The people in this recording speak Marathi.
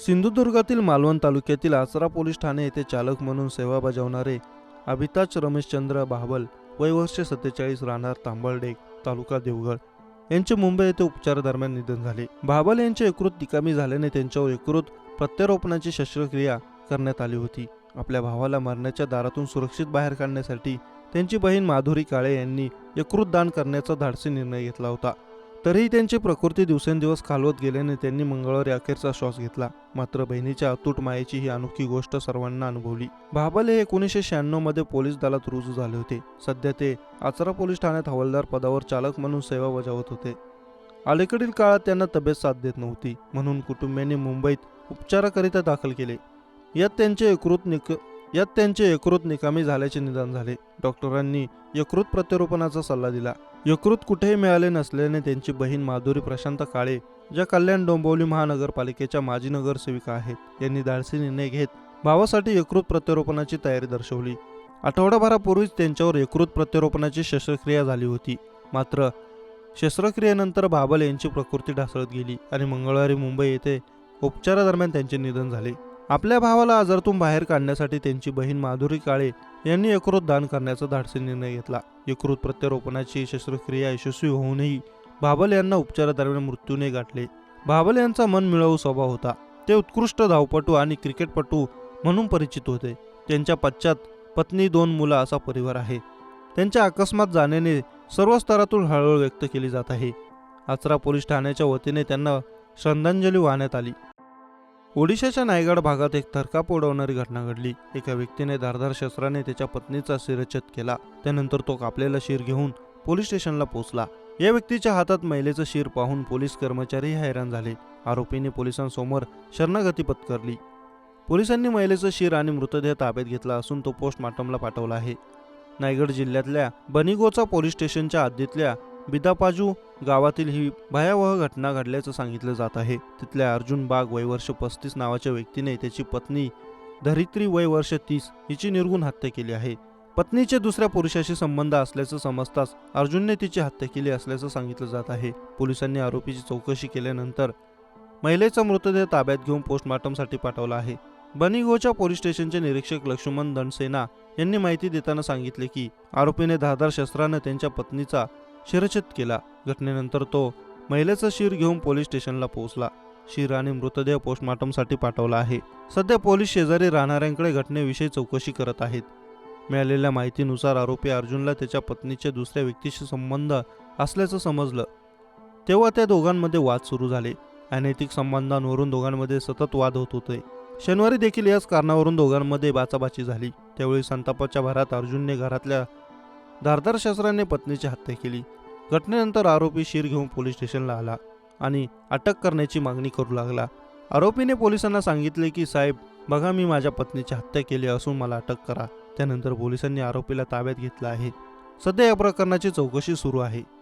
सिंधुदुर्गातील मालवण तालुक्यातील आचरा पोलीस ठाणे येथे चालक म्हणून सेवा बजावणारे अभिताज रमेशचंद्र बाहबल वय वर्ष सत्तेचाळीस राहणार तांबळडेक तालुका देवगड यांचे मुंबई येथे उपचारादरम्यान निधन झाले. बाहबल यांचे यकृत निकामी झाल्याने त्यांच्यावर यकृत प्रत्यारोपणाची शस्त्रक्रिया करण्यात आली होती. आपल्या भावाला मरण्याच्या दारातून सुरक्षित बाहेर काढण्यासाठी त्यांची बहीण माधुरी काळे यांनी यकृत दान करण्याचा धाडसी निर्णय घेतला होता. तरीही त्यांची प्रकृती दिवसेंदिवस खालवत गेल्याने त्यांनी मंगळवारी अखेरचा श्वास घेतला. मात्र बहिणीच्या अतूट मायेची ही अनोखी गोष्ट सर्वांना अनुभवली. भाबल हे एकोणीसशे शहाण्णवमध्ये पोलीस दलात रुजू झाले होते. सध्या ते आचरा पोलीस ठाण्यात हवालदार पदावर चालक म्हणून सेवा बजावत होते. अलीकडील काळात त्यांना तब्येत साथ देत नव्हती. म्हणून कुटुंबियांनी मुंबईत उपचाराकरिता दाखल केले. यात त्यांचे एकृत निक यात त्यांचे यकृत निकामी झाल्याचे निदान झाले. डॉक्टरांनी यकृत प्रत्यारोपणाचा सल्ला दिला. यकृत कुठेही मिळाले नसल्याने त्यांची बहीण माधुरी प्रशांत काळे ज्या कल्याण डोंबिवली महानगरपालिकेच्या माजी नगरसेविका आहेत यांनी धाडसी निर्णय घेत भावासाठी यकृत प्रत्यारोपणाची तयारी दर्शवली. आठवडाभरापूर्वीच त्यांच्यावर यकृत प्रत्यारोपणाची शस्त्रक्रिया झाली होती. मात्र शस्त्रक्रियेनंतर बाबल यांची प्रकृती ढासळत गेली आणि मंगळवारी मुंबई येथे उपचारादरम्यान त्यांचे निधन झाले. आपल्या भावाला आजारातून बाहेर काढण्यासाठी त्यांची बहीण माधुरी काळे यांनी यकृत दान करण्याचा धाडसी निर्णय घेतला. यकृत प्रत्यारोपणाची शस्त्रक्रिया यशस्वी होऊनही बाबल यांना उपचारादरम्यान मृत्यूने गाठले. बाबल यांचा मन मिळवू स्वभाव होता. ते उत्कृष्ट धावपटू आणि क्रिकेटपटू म्हणून परिचित होते. त्यांच्या पश्चात पत्नी दोन मुलं असा परिवार आहे. त्यांच्या अकस्मात जाण्याने सर्व स्तरातून हळहळ व्यक्त केली जात आहे. आचरा पोलीस ठाण्याच्या वतीने त्यांना श्रद्धांजली वाहण्यात आली. ओडिशाच्या नायगड भागात एक थरकाप उडवणारी घटना घडली. एका व्यक्तीने धारधार शस्त्राने त्याच्या पत्नीचा शिरच्छेद केला. त्यानंतर तो कापलेला शिर घेऊन पोलीस स्टेशनला पोहोचला. या व्यक्तीच्या हातात महिलेचं शिर पाहून पोलीस कर्मचारी हैराण झाले. आरोपीने पोलिसांसमोर शरणागती पत्करली. पोलिसांनी महिलेचं शिर आणि मृतदेह ताब्यात घेतला असून तो पोस्टमार्टमला पाठवला आहे. नायगड जिल्ह्यातल्या बनिगोचा पोलीस स्टेशनच्या हद्दीतल्या बिदापाजू गावातील ही भयावह घटना घडल्याचं सांगितलं जात आहे. तिथल्या अर्जुन बाग वयवर्ष पस्तीस नावाच्या व्यक्तीने त्याची पत्नी धरित्री वय वर्ष तीस हिची निर्गुण हत्या केली आहे. पत्नीचे दुसऱ्या पुरुषाशी संबंध असल्याचं समजताच अर्जुनने तिची हत्या केली असल्याचं सांगितलं जात आहे. पोलिसांनी आरोपीची चौकशी केल्यानंतर महिलेचा मृतदेह ताब्यात घेऊन पोस्टमार्टमसाठी पाठवला आहे. बनीगोच्या पोलीस स्टेशनचे निरीक्षक लक्ष्मण दंडसेना यांनी माहिती देताना सांगितले की आरोपीने धारदार शस्त्रानं त्यांच्या पत्नीचा शिरच्छेद केला. घटनेनंतर तो महिलेचं शिर घेऊन पोलीस स्टेशनला पोहोचला. शिर आणि मृतदेह पोस्टमार्टमसाठी पाठवला आहे. सध्या पोलीस शेजारी राहणाऱ्यांकडे घटनेविषयी चौकशी करत आहेत. मिळालेल्या माहितीनुसार आरोपी अर्जुनला त्याच्या पत्नीचे दुसऱ्या व्यक्तीशी संबंध असल्याचं समजलं. तेव्हा त्या दोघांमध्ये वाद सुरू झाले. अनैतिक संबंधांवरून दोघांमध्ये सतत वाद होत होते. शनिवारी देखील याच कारणावरून दोघांमध्ये बाचाबाची झाली. त्यावेळी संतापाच्या भरात अर्जुनने घरातल्या धारदार शस्त्राने पत्नीची हत्या केली. घटनेनंतर आरोपी शीर घेऊन पोलीस स्टेशनला आला आणि अटक करण्याची मागणी करू लागला. आरोपीने पोलिसांना सांगितले की साहेब बघा मी माझ्या पत्नीची हत्या केली असून मला अटक करा. त्यानंतर पोलिसांनी आरोपीला ताब्यात घेतलं आहे. सध्या या प्रकरणाची चौकशी सुरू आहे.